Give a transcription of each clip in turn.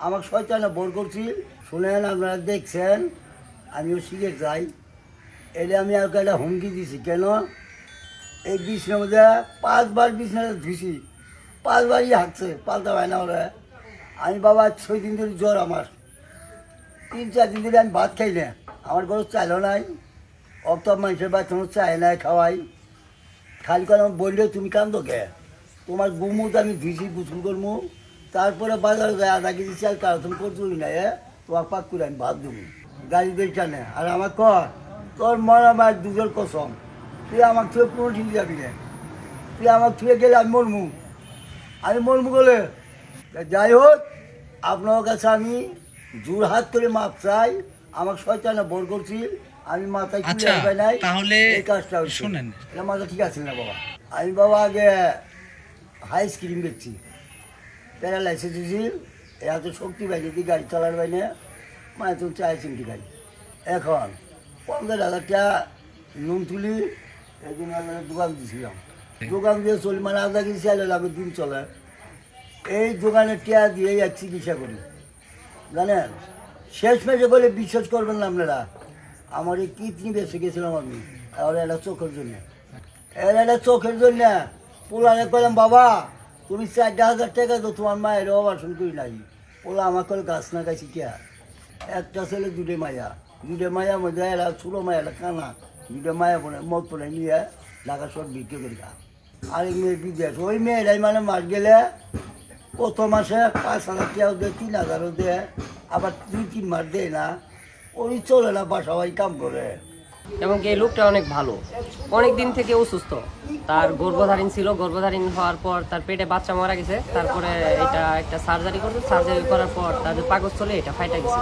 আমার শয়তানে বোর করছি। শুনেন আপনারা, দেখছেন? আমিও শিখে যাই। এটা আমি আর একটা হুমকি দিছি। কেন? এই বিছনার মধ্যে পাঁচবার বিছনাটা ধুইছি। পাঁচবারই হাঁটছে, পাল্টা হয় না ওরা। আমি বাবা ছয় দিন ধরে জ্বর আমার। তিন, চার দিন ধরে আমি ভাত খাই না। আমার ঘরে চাইলো নাই। অত মানুষের বাচ্চা চাই নাই খাওয়াই। খালি করে আমি বললে, তুমি কান্দো কে? তোমার গুমুত আমি ধুইছি গুছুল করব। তারপরে বাজার যায় আধা কেজি চাল কারও তুমি করতে না এ তোমার পাক করে আমি ভাত দেবো। গাড়ি দিয়ে টানে আর আমার কর তোর মন আমার দুজন কসম। তুই আমার থুয়ে পুরো ঠিক যাবি না। তুই আমার থুয়ে গেলে আমি মরমু। আমি মরমু বলে যাই হোক আপনার কাছে আমি জোর হাত করে মাপ চাই। আমার শয়তানে বোর করছি। আমি মাথায় খুলে আচ্ছা, রাখবে নাই। তাহলে এই কাজটা। শোনেন। মাথা ঠিক আছে না বাবা? আমি বাবা আগে হাই স্ক্রিম বেচছি। প্যারালাইসিস দিয়েছি এত শক্তি পাই যদি গাড়ি চালার বাইনে মানে তুমি চাই চিমটি গাড়ি। এখন পঞ্চাশ হাজার টাকা নুন তুলি জন্য দোকান দিয়েছিলাম দোকান দিয়ে চলি মানে আধা কেজি চাইলে লাগে দিন চলে। এই দোকানে টিয়া দিয়ে আর চিকিৎসা করি। জানেন? শেষ মেশে বলে বিশ্বাস করবেন না আপনারা। আমার এই কিডনি বেঁচে গেছিলাম আমি, আর এটা চোখের জন্য। এর এটা চোখের জন্য। পোলারে কলাম বাবা তুমি চারটা হাজার টাকা তো তোমার মায়ের অপারেশন করি নাই। পোলা আমার করে গাছ না গাছি কে? একটা ছেলে দুটো মায়া। দুটো মায়া মধ্যে এরা ছোটো মায়াটা কানা। দুটো মায়া বলে মত পড়ে নিয়ে ঢাকা সব বিক্রি করি খা আরেক মেয়ে বিদেশ। ওই মেয়েরাই মানে মাস গেলে কত মাসে পাঁচ হাজার টাকাও দেয়, তিন হাজারও দেয়, আবার দুই, তিন মাস দেয় না। ওই চলে না বাসা কাম করে। এবং এই লোকটা অনেক ভালো। অনেক দিন থেকে অসুস্থ তার গর্ভধারণ ছিল। গর্ভধারণ হওয়ার পর তার পেটে বাচ্চা মারা গেছে। তারপরে এটা একটা সার্জারি করছে। সার্জারি করার পর তার যে পাকস্থলে, এটা ফাইটা গেছে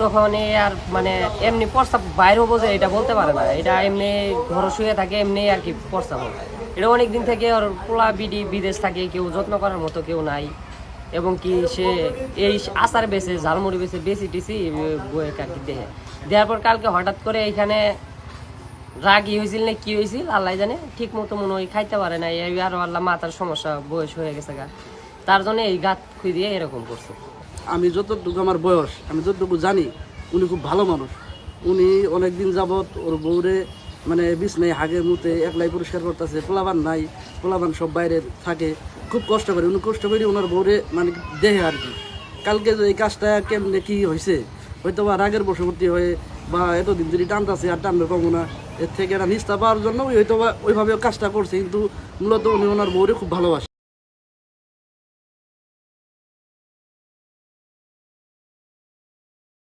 তখন এ আর মানে এমনি প্রস্তাব বাইরেও বোঝে, এটা বলতে পারে না। এটা এমনি ঘর শুয়ে থাকে, এমনি আর কি প্রস্তাব। এটা অনেক দিন থেকে ওর পোলা, বিডি, বিদেশ থাকে। কেউ যত্ন করার মতো কেউ নাই। এবং কি সে এই আচার বেছে, ঝালমুড়ি বেছে, বেশি টিসি বয়ে আর কি দেহে। দেওয়ার পর কালকে হঠাৎ করে এখানে রাগি হয়েছিল না, কি হয়েছিল আল্লাহ জানে, ঠিক মতো মনে হয় খাইতে পারে না এই আরও আল্লাহ মাথার সমস্যা বয়স হয়ে গেছে গা। তার জন্য এই গাত খুই দিয়ে এরকম করছে। আমি যতটুকু আমার বয়স, আমি যতটুকু জানি, উনি খুব ভালো মানুষ। উনি অনেক দিন যাবৎ ওর বউরে মানে বিছনায় হাগে মুতে একলাই পরিষ্কার করতেছে পোলাবান নাই পোলাবান সব বাইরে থাকে, খুব কষ্ট করে। উনি কষ্ট করি ওনার বউরে মানে দেহে আর কি। কালকে এই কাজটা কেমনে কী হয়েছে হয়তো বা রাগের বশবর্তী হয়ে বা এতদিন যদি টানতেছে আর টানবে কমো না, এর থেকে একটা নিস্তা পাওয়ার জন্য হয়তো বা ওইভাবে কাজটা করছে। কিন্তু মূলত উনি ওনার বউরে খুব ভালোবাসে।